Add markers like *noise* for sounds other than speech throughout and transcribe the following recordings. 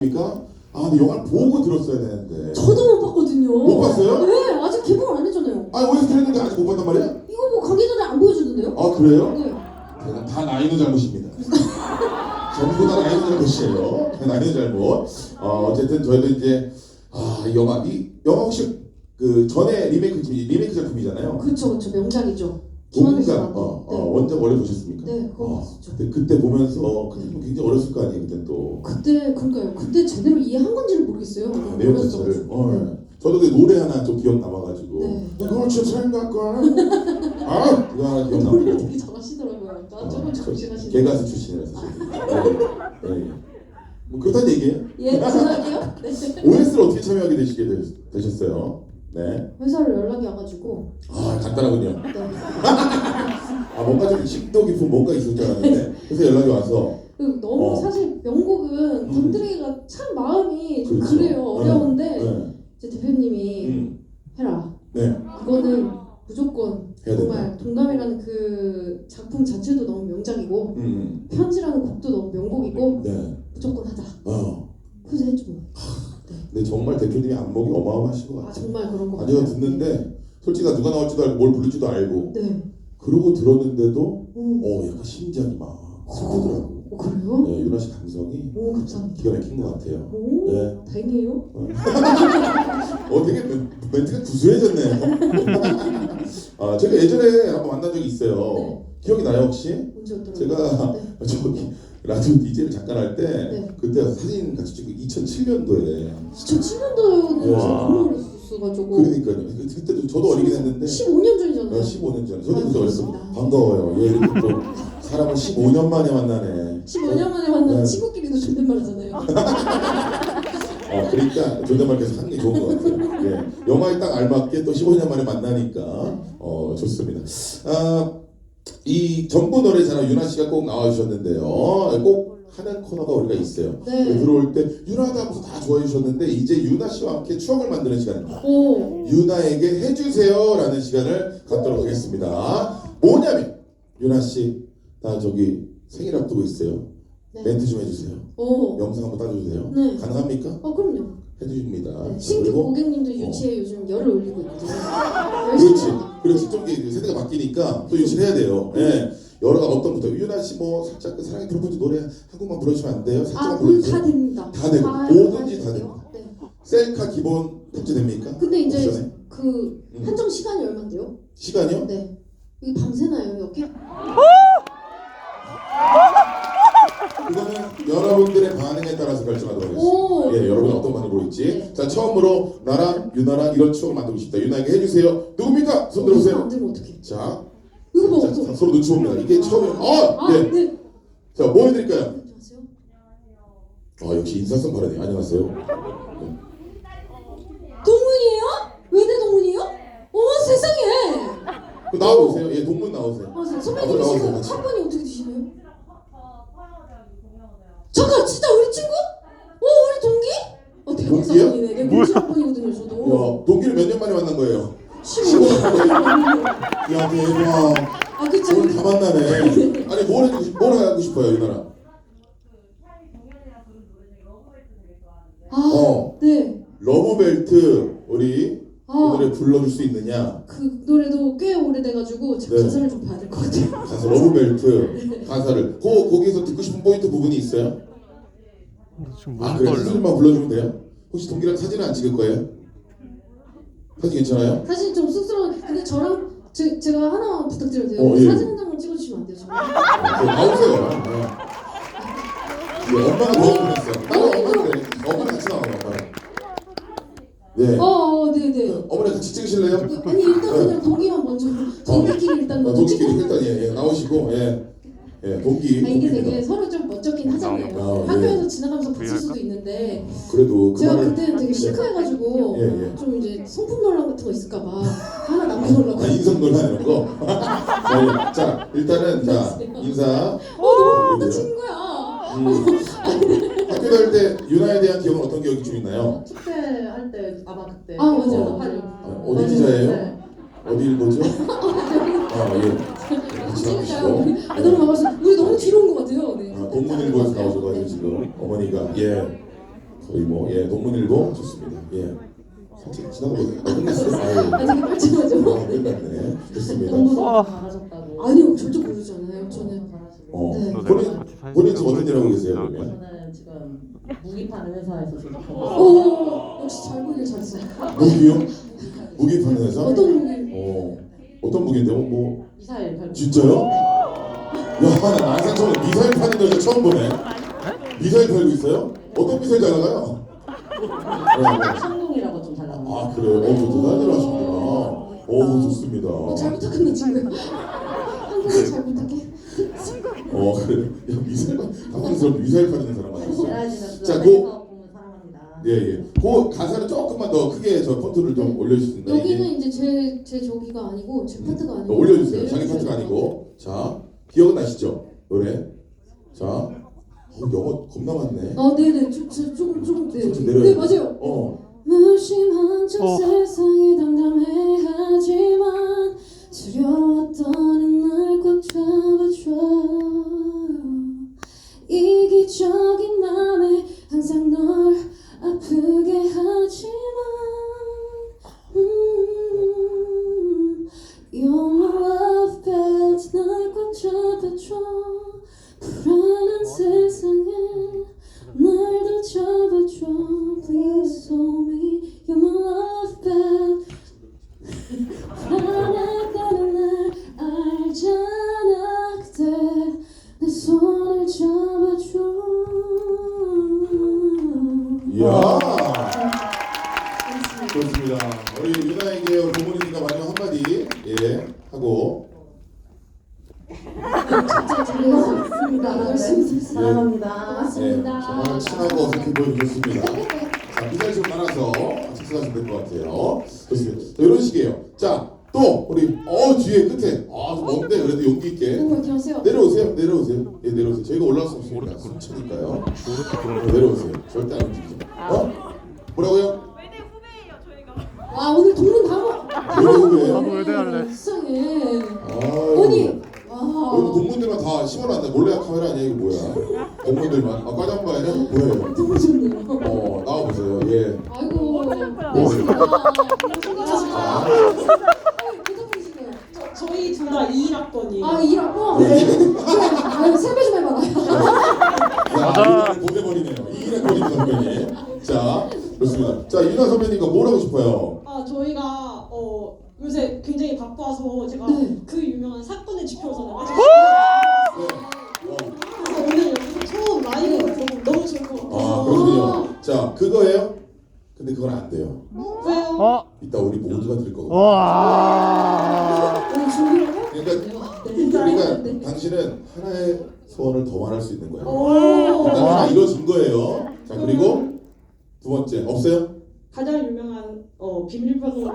그러니까 아 근데 영화를 보고 들었어야 되는데 저도 못 봤거든요. 못 봤어요? 네, 아직 개봉을 안 했잖아요. 아 OST 했는데 아직 못 봤단 말이야? 이거 뭐 가기 전에 안 보여주던데요? 아 그래요? 네. 제가 다 나이는 잘못입니다 전부 다 나이는 잘못이에요 나이는 잘못 어, 어쨌든 저희도 이제 아이 영화 이 영화 혹시 그 전에 리메이크 리메이크 작품이잖아요 그렇죠, 그렇죠. 명작이죠. 김하늘 씨 동작 나왔던. 어, 네. 어, 원작 원래 보셨습니까? 네, 그거 어, 봤었죠. 근데 그때 보면서 그때 좀 굉장히 어렸을 거 아니에요 그때 또 그때 그러니까요. 그때 제대로 이해한 건지를 모르겠어요. 아, 내용 자체를 어, 예. 저도 그 노래 하나 좀 기억 남아가지고 네. 그렇죠 생각과 *laughs* 아 그거 하나 기억 노래 남고 되게 잘하시더라고요. 어, 조금 저 정신하시는. 개가수 출신이라서. 네, 네. 뭐 그렇다는 얘기예요 예, 그만해요. 네. *laughs* OS를 어떻게 참여하게 되시게 되, 되셨어요? 네. 회사로 연락이 와가지고. 아 간단하군요 네. 아 뭔가 좀 심도 깊은 뭔가 있을 줄 알았는데 그래서 연락이 와서 그 너무 어. 사실 명곡은 건드리기가 참 마음이 좀 그렇죠. 그래요 어려운데 네. 이제 대표님이 음. 해라. 네 그거는 무조건 해야 된다 정말 동감이라는 그 작품 자체도 너무 명작이고 음. 편지라는 곡도 너무 명곡이고 네. 무조건 하자. 어. 그래서 했죠. 뭐. 근데 정말 안목이 어마어마하신 것 아 같아요 정말 그런 거 아니 저 같아요. 듣는데 솔직히 나 누가 나올지도 알고 뭘 부를지도 알고 네. 그러고 들었는데도 오, 어 약간 심장이 막 슬프더라고 오 그래요? 네, 유나 씨 감성이 오 감사합니다. 기가 막힌 것 같아요 오 네. 다행이에요. 어 *laughs* 되게 멘- 멘트가 구수해졌네요 *laughs* 아 제가 예전에 한번 만난 적이 있어요 네. 기억이 나요 혹시? 언제였더라? 제가 네. 저기 라디오 DJ를 잠깐 할때 네. 그때 사진 같이 찍고 2007년도에 2007년도에는 와. 너무 어렸었어가지고 그러니까요 그- 그때도 저도 어리긴 했는데 15년 전이잖아요. 15년 전에 저도 아, 그때 어렸어 그렇습니다. 반가워요 얘 이렇게 또 사람을 15년 만에 만나네 15년 만에 만난 네. 친구끼리도 존댓말 하잖아요. 어, *laughs* 그러니까 존댓말 계속 하는 게 좋은 것 같아요 예. 영화에 딱 알맞게 또 15년 만에 만나니까 어, 좋습니다 아, 이 전부 노래 잘하는 유나 씨가 꼭 나와주셨는데요 꼭 하는 코너가 우리가 있어요 네. 들어올 때 유나다 하면서 다 좋아해 주셨는데 이제 유나 씨와 함께 추억을 만드는 시간입니다 오. 유나에게 해주세요라는 시간을 갖도록 하겠습니다. 뭐냐면 유나 씨, 나 저기 생일 앞두고 있어요. 네. 멘트 좀 해주세요. 오. 영상 한번 따주세요. 네. 가능합니까? 어 그럼요. 해주십니다. 네, 자, 신규 그리고 고객님들 어. 유치에 요즘 열을 올리고 있거든요. 그렇지. 그렇지. 좀 세대가 바뀌니까 또 유치를 해야 돼요. 예. 여러가 어떤 부터 유나 씨 뭐 살짝 그 사랑의 프로포즈 노래 한 곡만 불러주시면 안 돼요? 아, 살짝만 그건 불러주세요. 다 됩니다. 다 되고, 뭐든지 다 해줄게요. 네. 셀카 기본 탑재됩니까? 근데 이제 옵션에? 그 음. 한정 시간이 얼마인데요? 시간이요? 네. 이게 밤새나요, 이렇게? 그거는 여러분들의 반응에 따라서 결정하도록 하겠습니다. 오. 예, 여러분 어떤 반응 보일지. 네. 자, 처음으로 나랑 유나랑 이런 추억을 만들고 싶다. 유나에게 해주세요. 누굽니까? 손 들어보세요. 안 들면 어떡해. 자, 이거 봐, 자, 어떡해. 자, 서로 눈치 봅니다. 이게 처음에, 어, 아, 네. 네. 자, 뭐 해드릴까요? 안녕하세요. 아, 역시 인사성 발언이 안녕하세요. 동문이에요? 외대 동문이에요? 어머 세상에! 그 나와보세요. 예, 동문 나오세요. 아, 선- 아, 선배님 지금 같이. 학번이 어떻게 되시나요? 잠깐, 진짜 우리 친구? 어, 우리 동기? 어, 대박 동기야? 사건이네. 내가 공시학번이거든요, 저도. 야, 동기를 몇 년 만에 만난 거예요? 15년. *laughs* 야, 대박. 아, 그쵸. 오늘 다 만나네. 아니, 뭘 해주고, 싶- 뭘 하고 싶어요, 유나랑? 아, 어. 네. 러브벨트, 우리 그 아, 노래 불러줄 수 있느냐? 그 노래도 꽤 오래돼가지고 제가 네. 가사를 좀 봐야 될 것 같아요. 가사 러브벨트 *laughs* 가사를 그 거기서 듣고 싶은 포인트 부분이 있어요? 지금 아 너무 그래 떨려. 사진만 불러주면 돼요? 혹시 동기랑 사진은 안 찍을 거예요? 사진 괜찮아요? 사실 좀 쑥스러운. 근데 저랑 제, 제가 하나 부탁드려도 돼요? 어, 예. 사진 한 장만 찍어주시면 안 돼요? 네, 나오세요. 네. 네, 엄마가 너무 보냈어. 나와 엄마 그래. 엄마랑 같이 나와 엄마랑. 네. 어, 어, 네네. 어머니 같이 찍으실래요? 아니 일단 그냥 동기만 먼저 동기끼리 일단 먼저 어, 동기끼리 찍고 일단 예, 예 나오시고 예, 예 동기. 아 이게 동기입니다. 되게 서로 좀 멋쩍긴 하잖아요 아, 예. 학교에서 지나가면서 봤을 수도 있는데 그래도 그 제가 그때 되게 시크해가지고 예, 예. 좀 이제 성품 논란 같은 거 있을까봐 하나 남겨놓으려고 아, 인성 논란 이런 거. 자, 예. 자 일단은 자 인사. 어 너무 네. 나 친구야 음, 학교 다닐 때 유나에 대한 기억은 어떤 기억이 좀 있나요? 축제 할 때 아마 그때 아, 맞아요. 어. 팔 아, 어디 기자예요? 네. 어딜 보죠? *laughs* 아 예. 진짜 나오시고. 아 너무 반갑습니다 우리 너무 뒤로 온 것 같아요 네. 아, 동문일보에서 나오셔가지고 지금 어머니가 예. 거의 뭐예 동문일보 좋습니다. 예 살짝 지나고 아, 끝났어요. 아유. 아 뻘쭘하죠? 아, 끝났네. 좋습니다. 공부도 아. 잘하셨다고. 아니요 절대 모르잖아요 저는 잘하시고. 어 네. 본인 본인 지금 어떤 일 하고 계세요 그러면? 저는 지금 무기 파는 회사에서 지금 오 역시 잘 보길 잘했어요 무기요? 무기 파는 회사? 어떤 무기? 어 어떤 무기인데요? 뭐 미사일 발표. 진짜요? 야, 나 난상처럼 미사일 파는 여자 처음 보네. 미사일 팔고 있어요? 어떤 미사일 잘 나가요? 네, 네. 성공이라고 좀 잘. 아 그래요? 어, 저 대단한 일 하시구나. 오, 좋습니다. 어, 잘 부탁한다 친구야 한국에 잘 부탁해 어, 그래. 야, 미사일, 당황스럽게 미사일 파는 사람. 제라지너스 자, 회 예, 예. 그 가사를 조금만 더 크게 저 폰트를 좀 있나요? 여기는? 이제 제, 제 저기가 아니고 제 파트가 어, 아니고 올려주세요. 네, 자기 파트가 아니고. 자, 기억은 나시죠? 노래. 자, 어, 영어 겁나 많네. 아 네네 좀, 저, 조금 조금 네, 내려요. 네 맞아요 어. 무심한 척 어. 세상 따라서 착석하시면 될 것 같아요. 좋습니다. 자, 이런 식이에요. 자, 또 우리 어 뒤에 끝에 아좀 먼데 그래도 용기 있게 오 안녕하세요 내려오세요. 내려오세요. 예, 내려오세요. 저희가 올라갈 수 없습니다. 숨차니까요. 어, 내려오세요. 절대 안 움직이죠. 어? 뭐라고요? 외대 후배예요 저희가. 와 오늘 동문 바로 외대 후배예요? 나도 외대 할래. 세상에 아유. 언니 와 여기 동문들만 다 심어놨네. 몰래 카메라 아니야 이거 뭐야? 동문들만. 아 과장바에는 뭐예요? *laughs* 너무 좋네요 어 나와보세요. 예. 아이고 *laughs* 저희 둘 다 2학번이에요. 아 일하고 네. 아유 세배 좀 해봐라 야, 이걸 보내버리네요. 이일의 권임 선배님. 자, 좋습니다. 자, 유나 선배님과 뭘 하고 싶어요? 아 저희가 어 요새 굉장히 바빠서 제가 네. 그 유명한 사건의 지표잖아요. 아직 네. 안 돼요. 왜요? 어? 이따 우리 모두가 들을 거거든요. 와. 오늘 준비를 해? 그러니까, 네. 그러니까 당신은 하나의 소원을 더 말할 수 있는 거예요. 오. 일단 하나 이루어진 거예요. 자, 그리고 두 번째, 없어요? 가장 유명한 어 비밀번호.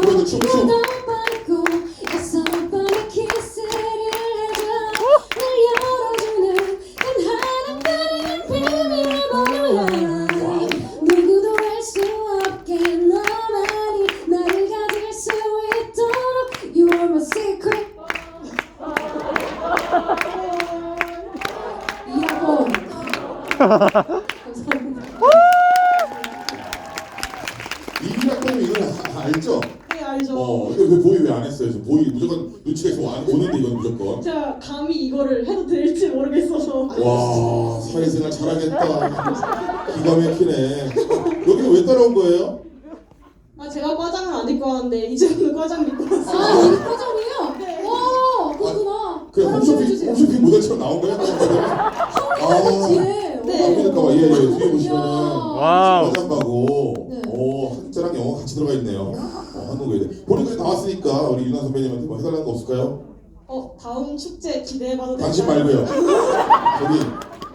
그래도 춤, 춤. 이기락님이 이걸 아- 알죠? 네 알죠. 어, 근데 왜 보이 왜 안 했어요? 지금 보이 무조건 눈치가 안 오는데 이건 무조건. 제가 감히 이거를 해도 될지 모르겠어서. 와 사회생활 잘하겠다 기가 막히네 여기는 왜 따라온 거예요? 아 제가 과장을 안 입고 왔는데 이제는 과장 입고 왔어요. 아 이게 과정이에요? 네. 와 그렇구나 그냥 사람 좀 홈쇼핑, 홈쇼핑 모델처럼 나온 거예요? 아, 뒤에 네. 아 그러니까 봐. 예, 예, 뒤에 보시면은 와우. 화장바고 네. 오 한자랑 영어 같이 들어가 있네요 어, 한국 외대 본인까지 나왔으니까 우리 유나 선배님한테 뭐 해달라는 거 없을까요? 어 다음 축제 기대해봐도 당신 될까요? 말고요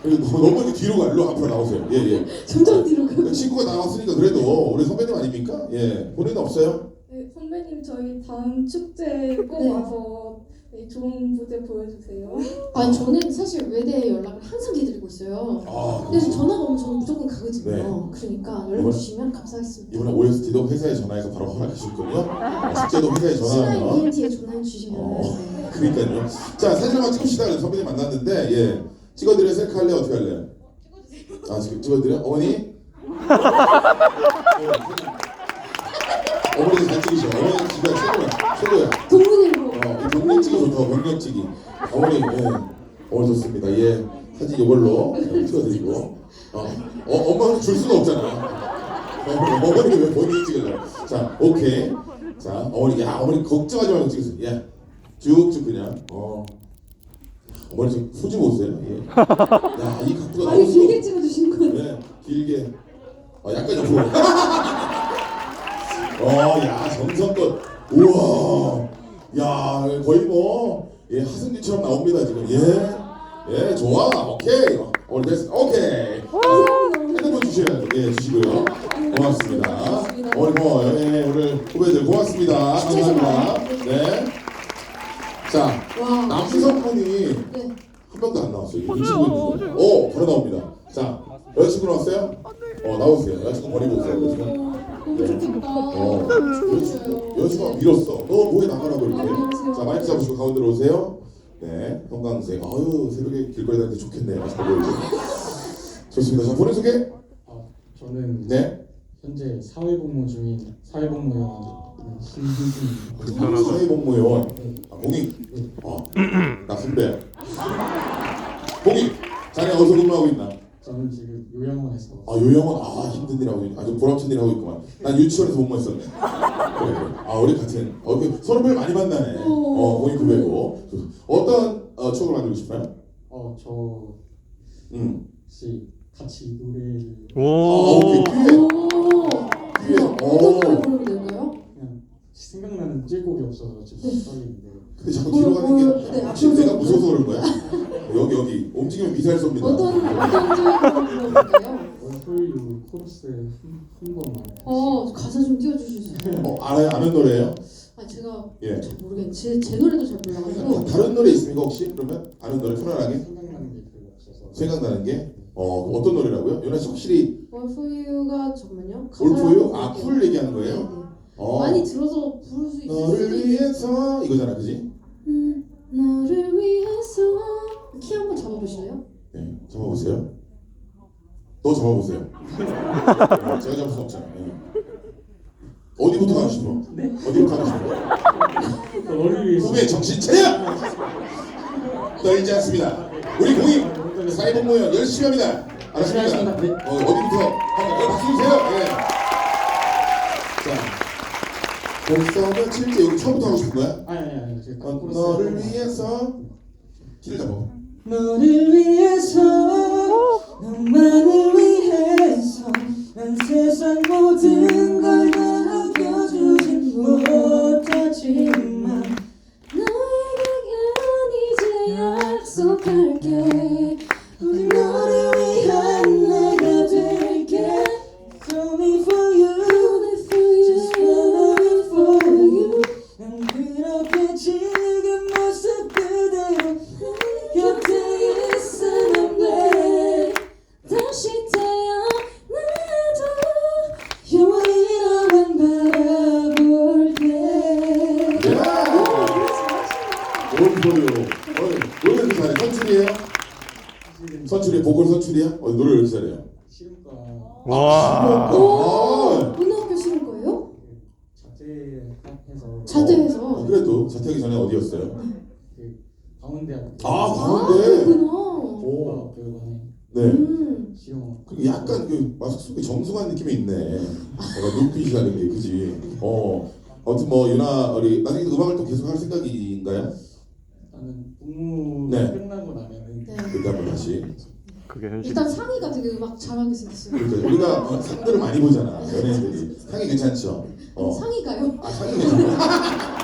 저기 너무 이렇게 뒤로 가 일로 앞으로 나오세요 예예 점점 뒤로 가 친구가 나왔으니까 그래도 우리 선배님 아닙니까? 예 본인은 없어요? 네, 선배님 저희 다음 축제 꼭 네. 와서 네, 좋은 무대 보여주세요. 아니 저는 사실 외대에 연락을 항상 기다리고 있어요 아 그래서 전화가 오면 저는 무조건 가거든요 네. 그러니까 연락 주시면 감사하겠습니다 이번에 OST도 회사에 전화해서 바로 허락하셨거든요. 어, 축제도 회사에 신한 전화하면. ENT에 전화해 주시면 어, 네. 그러니까요. 자 사진만 찍읍시다. 그래서 선배님 만났는데 예. 찍어드려 셀카 할래 어떻게 할래요? 아 지금 찍어드려 어머니? *laughs* 어머니 잘 찍으셔 어머니 집에 최고야 최고야. 동문일보. 어, 이 경력찍이 좋다 경력찍이. 어머니 예. 어머니 좋습니다. 예. 사진 이걸로 예, 찍어드리고. 어, 어 엄마는 줄 수가 없잖아. 어, 어머니 왜 본인이 찍으려 자 오케이. 자 어머니 야 어머니 걱정하지 말고 찍으세요. 예. 쭉쭉 그냥. 어. 어머니 지금 후지 보세요? 예. 예야 이 각도가 아니 너무 길게 찍어주신 거예요. 네, 길게. 어, 약간 옆으로. 어, 야, 정성껏. 우와. 야, 거의 뭐, 예, 하승진처럼 나옵니다, 지금. 예. 예, 좋아. 오케이. 어, 우리 됐어. 오케이. 핸드폰 주셔야죠. 예, 주시고요. 고맙습니다. 오늘 고마워요. 예, 오늘 후배들 고맙습니다. 감사합니다. 네. 자, 와. 남성분이 네. 한 명도 안 나왔어요. 이거 눈치 보이는 오, 바로 나옵니다. 자, 여자친구 나왔어요? 어, 나오세요. 여자친구 머리 보세요. 여자친구. 너무 좋겠다. 어, 여자친구가 밀었어. 너 뭐해 나가라고 이렇게. 자, 마이크 잡으시고 가운데로 오세요. 네, 형광색. 아유, 새벽에 길거리 다니는데 좋겠네. 잘 보이고. 좋습니다. 자, 본인 소개. 아, 저는 네. 현재 사회복무 중인 사회복무원 신규입니다. 아, 사회복무요원. 아, 봉이. 어, 나 선배야. 봉이. 자네 어디서 근무하고 있나? 저는 지금 요양원에서 아 요양원? 아 힘든 일 하고 있 아주 보람찬 일 하고 있구만. 난 유치원에서 복무했었네. 그래 그래. 아 우리 같은 어 그, 서로 별 많이 만나네. 어 공익 후배고. 어떤 어, 추억을 만들고 싶어요? 어, 저 음. 혹시 같이 노래를 아 오. 오케이. 오. 어떤 노래 어 부르면 될까요? 그냥 생각나는 찔곡이 없어서 지금 떨리는데. 근데 자꾸 뒤로 가는 게 네, 앞으로. 내가 무서워서 그런 거야? 여기 여기 움직이면 미사일 쏩니다 어떤 어떤 노래 불러볼까요? 얼굴 코러스 한, 한 번만 어 가사 좀 띄워주실 수 있어요? 어 알아요? 아는 노래예요? 아 제가 예 잘 모르겠는데 제, 제 노래도 잘 몰라가지고 다른 노래 있습니까 혹시? 그러면 아는 노래 편안하게 생각나는 게 별로 없어서 생각나는 게 어, 어떤 노래라고요? 연아 씨 확실히 All for You가 잠깐만요 올 가사를 포유? 한번 아, 볼게요. 쿨 얘기하는 네, 거예요? 네. 어. 많이 들어서 부를 수 있을 수도 너를 있 위해서 이거잖아, 그지? 음, 너를 위해서 키 한 번 잡아보실래요? 네, 잡아보세요. 또 잡아보세요. 어, 제가 잡을 수 없잖아. 예. 어디부터 가고 싶어? 어디부터 가고 싶어? 너를 위해서 후배 정신 차려! 떨지 않습니다. 우리 공익 열심히 합니다. 알았습니까? 열심히 하겠습니다. 네. 어, 어디부터? 한번 예, 박수 주세요. 예. 자, 벌써 며칠째 여기 처음부터 하고 싶은 거야? 아니 아니 아니 제가 어, 코러스 너를 위해서 길을 잡아. 너를 위해서 너만을 위해서 난 세상 모든 걸 선출이 보컬 선출이야? 어, 노래 잘해요? 시음과 와. 아, 어느 학교 시는 거예요? 자퇴해서 자퇴해서 그래도 자퇴하기 전에 어디였어요? 그 강원대학교 아, 아. 그렇구나 오, 교육원에 네. 음. 시험 그 약간 그 마스크 속에 정숙한 느낌이 있네. 약간 눈빛이라는 게 그지. 어, 아무튼 뭐 유나 우리 나중에 음악을 또 계속 할 생각인가요? 나는 복무 네. 끝나고 나면은 네. 그때 한번 다시. 그게 현실. 일단 상의가 되게 음악 잘하게 생겼어요 그러니까 우리가 어, 상들을 많이 보잖아 연예인들이 상이 괜찮죠? 어. 상의가요? 아 상이 괜찮아. *laughs*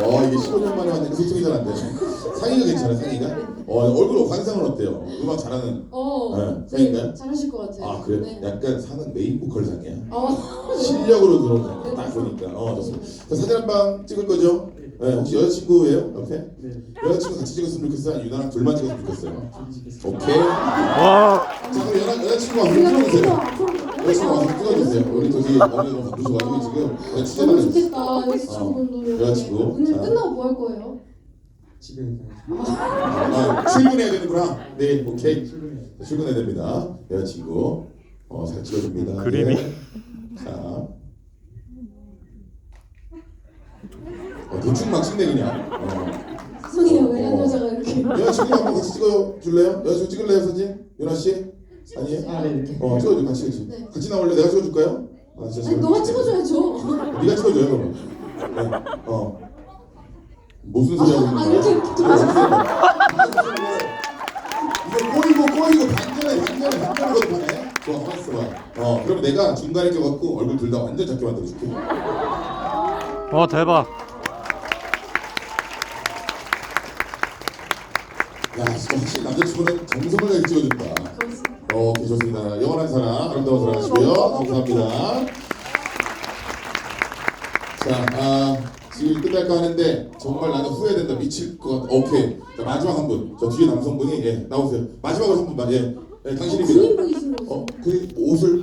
어 이게 15년 만에 왔는데 소통이 잘안 되네. 상이가 괜찮아 상이가? 어 얼굴 관상은 어때요? 음악 잘하는 어 네, 네, 상인가요? 잘하실 것 같아요 아 그래? 네. 약간 상은 메인 보컬 상이야. 어. *laughs* 실력으로 들어온 상이야. 딱 보니까 어 좋습니다. 자, 사진 한 방 찍을 거죠? 네, 혹시 여자친구예요? 옆에? 네 여자친구 같이 찍었으면 좋겠어요? 아니면 유나랑 둘만 찍었으면 좋겠어요? 뒤지겠습니다. 오케이. 와. 자 그럼 여자, 여자친구가 앞으로 여자친구 와서 찍어주세요. 우리 저기 어머니 *laughs* 너무 바쁘셔가지고 지금 취재 너무 나가셨어요. 좋겠다 여자친구분도 여자친구. 오늘 자. 끝나고 뭐 할 거예요? 집에. 아, 출근해야 되는구나. 네, 오케이. 출근해. 출근해야 됩니다. 여자친구. 어, 잘 찍어줍니다. 그림이. 네. 자. 어, 대충 막 찍네, 그냥. 어. 죄송해요 외간 여자가 이렇게 여자친구 한번 같이 찍어줄래요? 여자친구 찍을래요, 사진? 유나 씨? 아, 네, 이렇게. 어, 찍어줘, 같이, 같이. 네. 같이 나올래? 내가 찍어줄까요? 아, 진짜 아니 너가 찍어줘야죠 네가 찍어줘요, 그러면. 네. 어. 무슨 소리 하고 있는 아, 거야? 이렇게, 이렇게 이거 꼬이고 꼬이고 반전에 반전에 반전에 거듭하네. 좋아, 가만있어 봐. 어, 그럼 내가 중간에 껴갖고 얼굴 둘 다 완전 작게 만들어줄게. 와 대박. 야, 진짜 확실히 남자친구는 정성을 다해 찍어준다. 어, 오케이, 좋습니다. 영원한 사랑, 아름다운 사랑 하시고요. 감사합니다. 자, 아, 지금 끝날까 하는데 정말 나는 후회된다. 미칠 것 같아. 오케이. 자, 마지막 한 분. 저 뒤에 남성분이 예, 나오세요. 마지막으로 한 분만. 예. 예, 당신입니다. 거죠? 어, 그 옷을